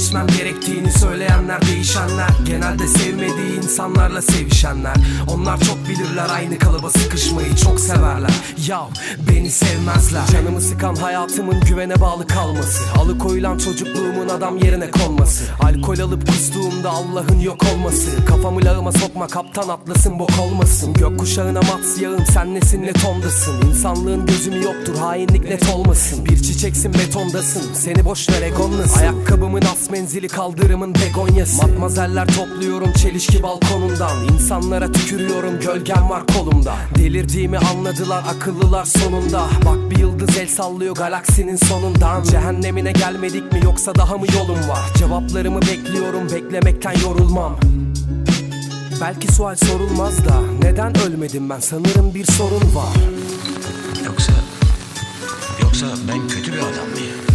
Değişmem gerektiğini söyleyenler değişenler. Genelde sevmediği insanlarla sevişenler. Onlar çok bilirler aynı kalıba sıkışmayı çok severler. Yav beni sevmezler. Canımı sıkan hayatımın güvene bağlı kalması. Alıkoyulan çocukluğumun adam yerine konması. Alkol alıp kustuğumda Allah'ın yok olması. Kafamı lağıma sokma kaptan atlasın bok olmasın. Gökkuşağına mat yağın sen nesin ne tondasın. İnsanlığın gözümü yoktur hainlik net olmasın Çiçeksin betondasın. Seni boş ver egonlasın. Ayakkabımın as menzili kaldırımın begonyası. Matmazeller topluyorum çelişki balkonundan. İnsanlara tükürüyorum gölgem var kolumda. Delirdiğimi anladılar akıllılar sonunda. Bak bir yıldız el sallıyor galaksinin sonundan Cehennemine gelmedik mi yoksa daha mı yolum var? Cevaplarımı bekliyorum beklemekten yorulmam. Belki sual sorulmaz da neden ölmedim ben? Sanırım bir sorun var. Yoksa... Yoksa ben kötü bir adam mıyım?